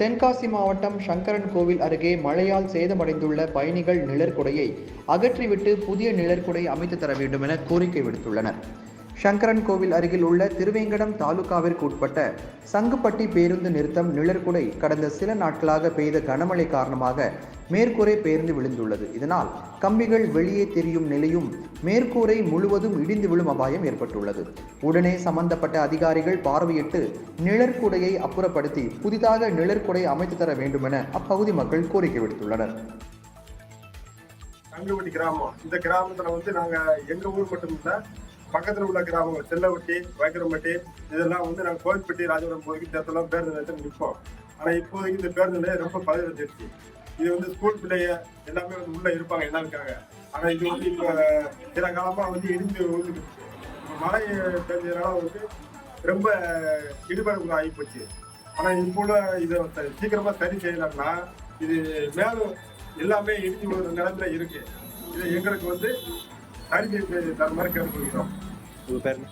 தென்காசி மாவட்டம் சங்கரன் கோவில் அருகே மழையால் சேதமடைந்துள்ள பயணிகள் நிழற்குடையை அகற்றிவிட்டு புதிய நிழற்குடை அமைத்து தர வேண்டும் என கோரிக்கை விடுத்துள்ளனர். சங்கரன் கோவில் அருகில் உள்ள திருவேங்கடம் தாலுகாவிற்கு உட்பட்ட சங்குப்பட்டி பேருந்து நிறுத்தம் நிழற்குடை கடந்த சில நாட்களாக பெய்த கனமழை காரணமாக மேற்கூரை பெயர்ந்து விழுந்துள்ளது. இதனால் கம்பிகள் வெளியே தெரியும் நிலையும் மேற்கூரை முழுவதும் இடிந்து விழும் அபாயம் ஏற்பட்டுள்ளது. உடனே சம்பந்தப்பட்ட அதிகாரிகள் பார்வையிட்டு நிழற்குடையை அப்புறப்படுத்தி புதிதாக நிழற்குடை அமைத்து தர வேண்டும் என அப்பகுதி மக்கள் கோரிக்கை விடுத்துள்ளனர். தங்கவட்டி கிராமம். இந்த கிராமத்துல வந்து நாங்க எங்க ஊர் மட்டும் இல்ல பக்கத்துல உள்ள கிராமங்கள் செல்லவட்டி வைக்கரம்பட்டி இதெல்லாம் வந்து நாங்க கோவில்பட்டி ராஜபுரம் போய் தேர்தலாம் பேருந்து நிலையத்தில் நிற்போம். ஆனா இப்போதைக்கு இந்த பேருந்து நிலையம் ரொம்ப பதவிடுச்சு இது வந்து ஸ்கூல் பிள்ளைய எல்லாமே வந்து உள்ள இருப்பாங்க எல்லாம் இருக்காங்க. ஆனா இது வந்து இப்ப சில காலமா வந்து இடிஞ்சு விழுந்துட்டு மழை பெஞ்சதுனால வந்து ரொம்ப இடுபட ஆகி போச்சு. ஆனா இப்போ உள்ள இதை சீக்கிரமா சரி செய்யலாம்னா இது மேலும் எல்லாமே இடிஞ்சு விழுற நிலத்துல இருக்கு. இது எங்களுக்கு வந்து சரி செய்து தர மாதிரி கேட்டுக்கொள்கிறோம். உங்க பேர்